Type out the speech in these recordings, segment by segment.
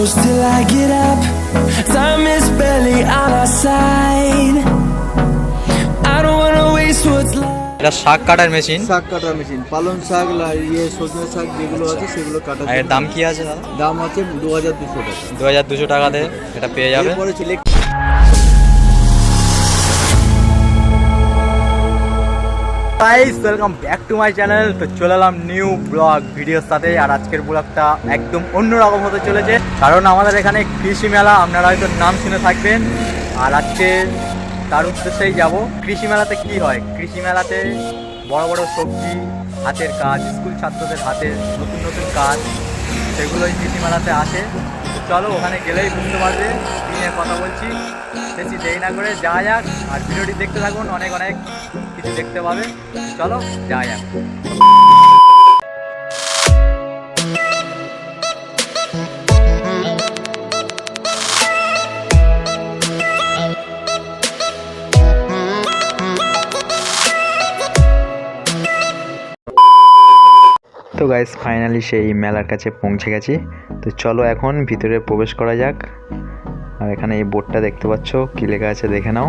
close till I get up. Time is barely on our side. I don't wanna waste what's left. এটা শাক কাটার machine শাক কাটার machine পালং শাক লা- ইয়ে সজনে শাক যেগুলো আছে সেগুলো কাটা এর দাম কি আছে দাম আছে দু হাজার দুশো টাকা দু হাজার দুশো টাকাতে এটা পেয়ে যাবে এরপরে guys welcome back to my channel তো চলে এলাম নিউ ব্লগ ভিডিওর সাথে, আর আজকের ব্লগটা একদম অন্যরকম হতে চলেছে। কারণ আমাদের এখানে কৃষি মেলা, আপনারা হয়তো নাম শুনে থাকবেন। আর আজকে তার উদ্দেশ্যেই যাব, কৃষি মেলাতে কি হয়? কৃষি মেলাতে বড় বড় সবজি, হাতের কাজ স্কুল ছাত্রদের হাতের নতুন নতুন কাজ, সেগুলোই কৃষি মেলাতে আসে। চলো, ওখানে গেলেই বুঝতে পারবে নিয়ে কথা বলছি। বেশি দেরি না করে যাওয়া যাক, আর ভিডিওটি দেখতে থাকুন, অনেক অনেক কিছু দেখতে পাবে। চলো যাক তো গাইস ফাইনালি সেই মেলার কাছে পৌঁছে গেছি। তো চলো এখন ভিতরে প্রবেশ করা যাক। আর এখানে এই বোর্ডটা দেখতে পাচ্ছ। কি লেখা আছে দেখে নাও।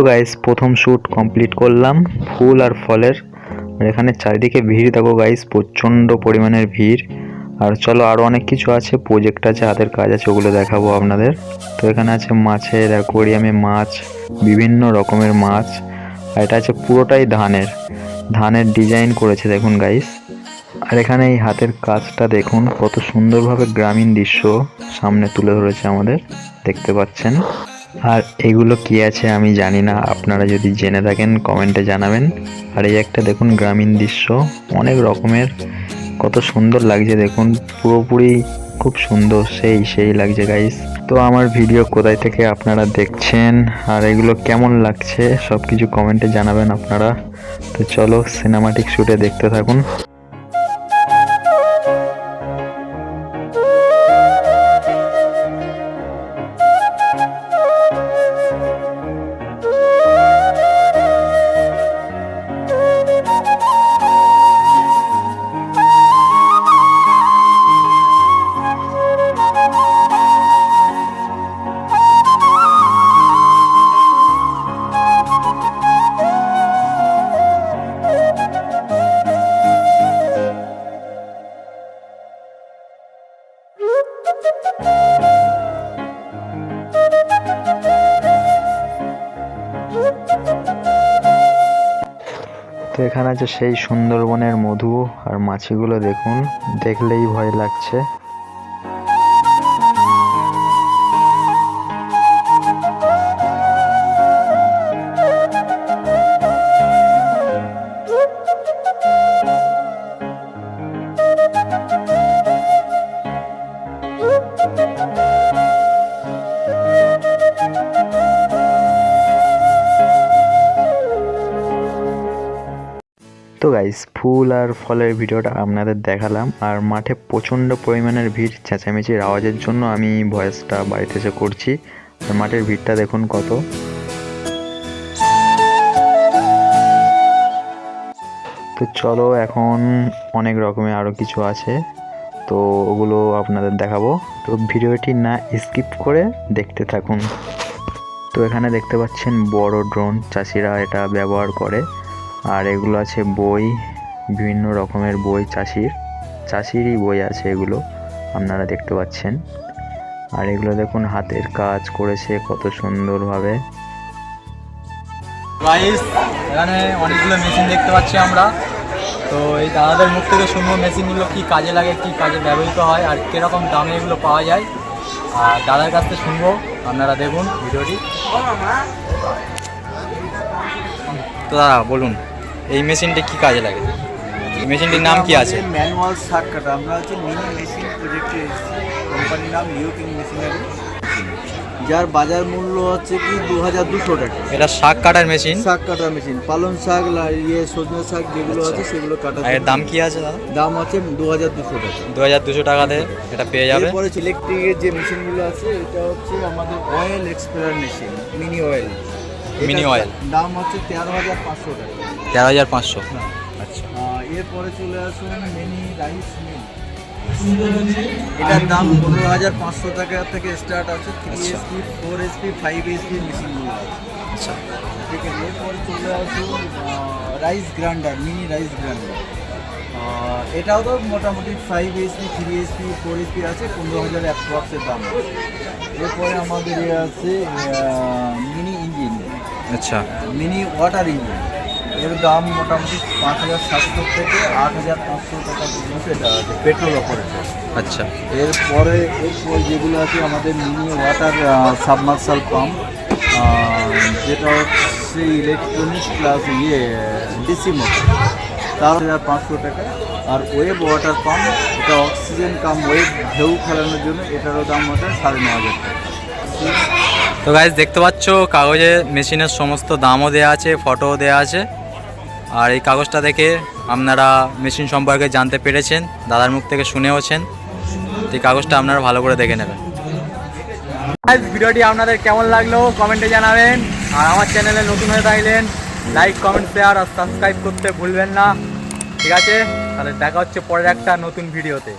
তো গাইস প্রথম শ্যুট কমপ্লিট করলাম, ফুল আর ফলের। এখানে চারিদিকে ভিড়, দেখো গাইস প্রচণ্ড পরিমাণের ভিড়। আর চলো আরও অনেক কিছু আছে প্রজেক্ট আছে, হাতের কাজ আছে, ওগুলো দেখাবো আপনাদের। তো এখানে আছে মাছের অ্যাকোয়ারিয়ামে মাছ, বিভিন্ন রকমের মাছ। আর এটা আছে পুরোটাই ধানের। ধানের ডিজাইন করেছে, দেখুন গাইস আর এখানে এই হাতের কাজটা দেখুন, কত সুন্দরভাবে গ্রামীণ দৃশ্য সামনে তুলে ধরেছে আমাদের। দেখতে পাচ্ছেন। আর এগুলো কি আছে আমি জানি না। আপনারা যদি জেনে থাকেন, কমেন্টে জানাবেন। আর এই একটা দেখুন, গ্রামীণ দৃশ্য। অনেক রকমের। কত সুন্দর লাগছে দেখুন। পুরোপুরি খুব সুন্দর। সেই সেই লাগছে গাইস তো আমার ভিডিও কোথায় থেকে আপনারা দেখছেন? আর এগুলো কেমন লাগছে? সব কিছু কমেন্টে জানাবেন আপনারা। তো চলো সিনেমাটিক শ্যুটে দেখতে থাকুন। তো এখানে আছে সেই সুন্দরবনের মধু আর মাছিগুলো দেখুন দেখলেই ভয় লাগছে। গাইস ফুল আর ফলের ভিডিওটা আপনাদের দেখালাম। আর মাঠে প্রচণ্ড পরিমাণের ভিড়, চেঁচামেচির আওয়াজের জন্য আমি ভয়েসটা বাড়িতে এসে করছি। আর মাঠের ভিড়টা দেখুন কত। তো চলো এখন অনেক রকমের আরও কিছু আছে। তো ওগুলো আপনাদের দেখাবো। তো ভিডিওটি না স্কিপ করে দেখতে থাকুন। তো এখানে দেখতে পাচ্ছেন বড় ড্রোন, চাষিরা এটা ব্যবহার করে। আর এগুলো আছে বই, বিভিন্ন রকমের বই চাষির, চাষিরই বই আছে এগুলো, আপনারা দেখতে পাচ্ছেন। আর এগুলো দেখুন, হাতের কাজ করেছে কত সুন্দরভাবে। গাইস এখানে অনেকগুলো মেশিন দেখতে পাচ্ছি আমরা। তো এই দাদাদের মুখ থেকে শুনব মেশিনগুলো কি কাজে লাগে, কি কাজে ব্যবহৃত হয়, আর কীরকম দামে এগুলো পাওয়া যায়। আর দাদার কাছ থেকে শুনব, আপনারা দেখুন ভিডিওটি। তো দাদা বলুন এই মেশিনটি কি কাজে লাগে? এই মেশিনটির নাম কি আছে? ম্যানুয়াল শাক কাটা আমরা হচ্ছে মিনি মেশিন প্রজেক্টে কোম্পানির নাম ইউকিং মেশিনারি যার বাজার মূল্য হচ্ছে কি দু হাজার দুশো টাকা। এটা শাক কাটার মেশিন? শাক কাটার মেশিন পালং শাক ইয়ে সজনে শাক যেগুলো আছে সেগুলো কাটা এর দাম কি আছে দাদা? দাম আছে দু হাজার দুশো টাকা। দু হাজার দুশো টাকাতে এটা পেয়ে যাবে? এরপরে ইলেকট্রিকের যে মেশিনগুলো আছে এটা হচ্ছে আমাদের oil expeller machine mini oil Mini oil। দাম হচ্ছে তেরো হাজার পাঁচশো টাকা তেরো হাজার পাঁচশো। আচ্ছা এরপরে চলে আসুন মিনি রাইস মিল এটার দাম পনেরো হাজার পাঁচশো টাকা থেকে স্টার্ট আছে three. SP four SP five SP মেশিনগুলো আছে আচ্ছা ঠিক আছে এরপরে চলে আসুন rice grinder mini rice grinder এটাও তো মোটামুটি five SP three SP four SP আছে পনেরো হাজার অ্যাপ্রক্সের দাম আছে। এরপরে আমাদের আছে মিনি আচ্ছা। Mini water. ইঞ্জিন এর দাম মোটামুটি পাঁচ হাজার সাতশো থেকে আট হাজার পাঁচশো টাকা পর্যন্ত এটা আছে পেট্রোল অপারেটর আচ্ছা। এরপরে এরপর যেগুলো আছে আমাদের মিনি ওয়াটার সাবমার্সাল পাম্প যেটা হচ্ছে ইলেকট্রনিক প্লাস ইয়ে ডিসি মোটর তার হাজার পাঁচশো টাকা। আর ওয়েব ওয়াটার পাম্প এটা অক্সিজেন কাম ওয়েব ঢেউ খেলানোর জন্য এটারও দাম হচ্ছে সাড়ে ন হাজার টাকা। তো গাইজ দেখতে পাচ্ছ কাগজে মেশিনের সমস্ত দামও দেওয়া আছে ফটোও দেওয়া আছে। আর এই কাগজটা দেখে আপনারা মেশিন সম্পর্কে জানতে পেরেছেন, দাদার মুখ থেকে শুনেওছেন এই কাগজটা আপনারা ভালো করে দেখে নেবেন। ভিডিওটি আপনাদের কেমন লাগল কমেন্টে জানাবেন। আর আমার চ্যানেলে নতুন হয়ে থাকলেন লাইক কমেন্ট শেয়ার আর সাবস্ক্রাইব করতে ভুলবেন না। ঠিক আছে? তাহলে দেখা হচ্ছে পরের একটা নতুন ভিডিওতে।